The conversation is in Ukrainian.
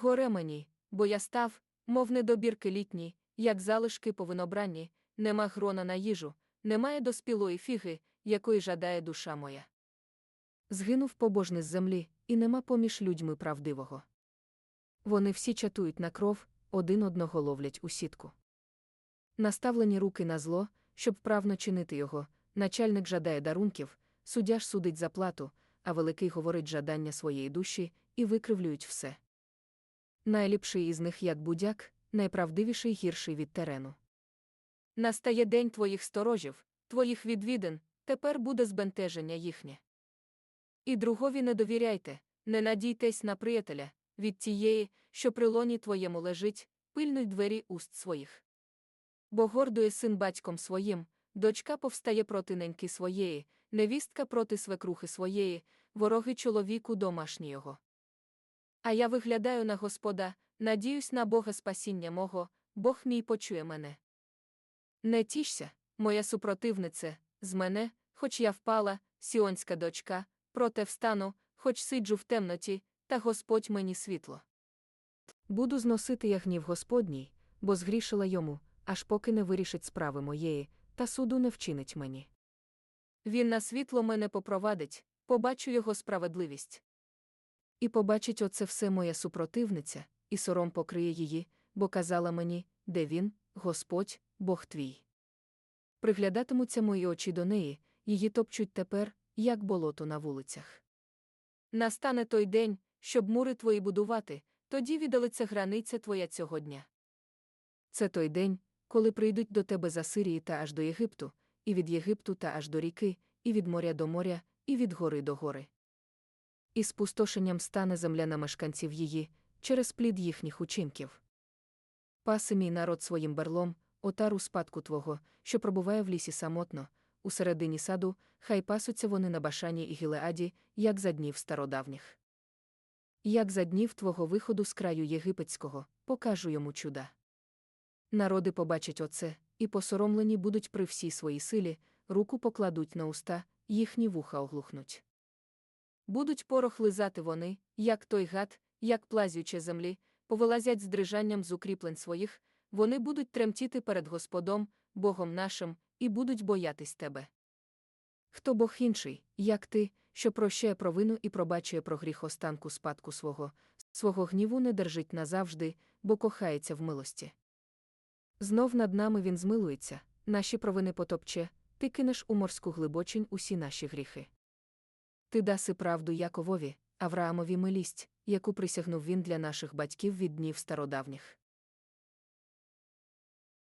Горе мені, бо я став, мов недобірки літні, як залишки по винобранні, нема грона на їжу, немає доспілої фіги, якої жадає душа моя. Згинув побожний з землі, і нема поміж людьми правдивого. Вони всі чатують на кров, один одного ловлять у сітку. Наставлені руки на зло, щоб правно чинити його, начальник жадає дарунків, суддя ж судить за плату, а великий говорить жадання своєї душі, і викривлюють все. Найліпший із них як будяк, найправдивіший гірший від терену. Настає день твоїх сторожів, твоїх відвідин, тепер буде збентеження їхнє. І другові не довіряйте, не надійтесь на приятеля, від тієї, що при лоні твоєму лежить, пильнуй двері уст своїх. Бо гордує син батьком своїм, дочка повстає проти неньки своєї, невістка проти свекрухи своєї, вороги чоловіку домашнього. А я виглядаю на Господа, надіюсь на Бога спасіння мого, Бог мій почує мене. Не тішся, моя супротивнице, з мене, хоч я впала, сіонська дочка, проте встану, хоч сиджу в темноті, та Господь мені світло. Буду зносити я гнів Господній, бо згрішила йому, аж поки не вирішить справи моєї, та суду не вчинить мені. Він на світло мене попровадить, побачу його справедливість. І побачить оце все моя супротивниця, і сором покриє її, бо казала мені, де він, Господь, Бог твій. Приглядатимуться мої очі до неї, її топчуть тепер, як болото на вулицях. Настане той день, щоб мури твої будувати, тоді віддалиться границя твоя цього дня. Це той день, коли прийдуть до тебе з Асирії та аж до Єгипту, і від Єгипту та аж до ріки, і від моря до моря, і від гори до гори. І спустошенням стане земля на мешканців її, через плід їхніх учинків. Паси мій народ своїм берлом, отару спадку твого, що пробуває в лісі самотно, у середині саду, хай пасуться вони на башані і гілеаді, як за днів стародавніх. Як за днів твого виходу з краю єгипетського, покажу йому чуда. Народи побачать оце, і посоромлені будуть при всій своїй силі, руку покладуть на уста, їхні вуха оглухнуть. Будуть порох лизати вони, як той гад, як плазюче землі, повилазять з дрижанням з укріплень своїх, вони будуть тремтіти перед Господом, Богом нашим, і будуть боятись тебе. Хто Бог інший, як ти, що прощає провину і пробачує про гріх останку спадку свого, свого гніву не держить назавжди, бо кохається в милості. Знов над нами він змилується, наші провини потопче, ти кинеш у морську глибочинь усі наші гріхи. Ти даси правду Яковові, Авраамові милість, яку присягнув він для наших батьків від днів стародавніх.